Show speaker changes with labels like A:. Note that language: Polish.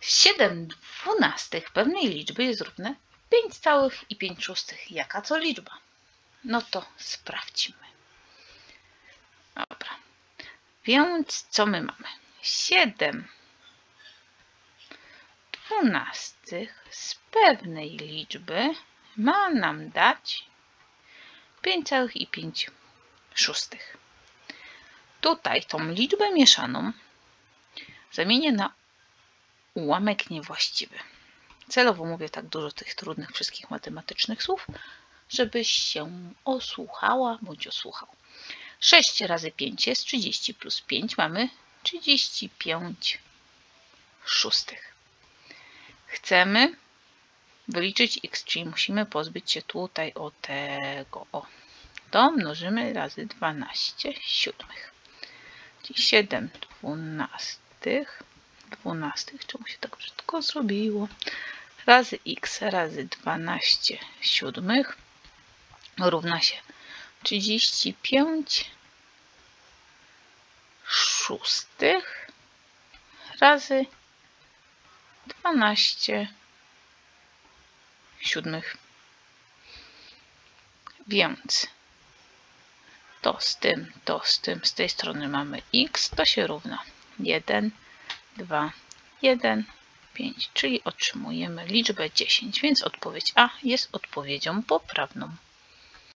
A: 7 dwunastych pewnej liczby jest równe 5 całych i 5 szóstych. Jaka to liczba? No to sprawdźmy. Dobra. Więc co my mamy? 7 dwunastych z pewnej liczby ma nam dać 5 całych i 5 szóstych. Tutaj tą liczbę mieszaną zamienię na ułamek niewłaściwy. Celowo mówię tak dużo tych trudnych wszystkich matematycznych słów, żebyś się osłuchała bądź osłuchał. 6 razy 5 jest 30 plus 5 mamy 35 szóstych. Chcemy wyliczyć x, czyli musimy pozbyć się tutaj o tego. O. To mnożymy razy 12 siódmych. Czyli 7 dwunastych. Dwunastych. Czemu się tak brzydko zrobiło? Razy x razy 12 siódmych równa się 35 szóstych razy 12 siódmych. Więc to z tym, to z tym, z tej strony mamy x, to się równa 1, 2, 1, 5, czyli otrzymujemy liczbę 10, więc odpowiedź A jest odpowiedzią poprawną.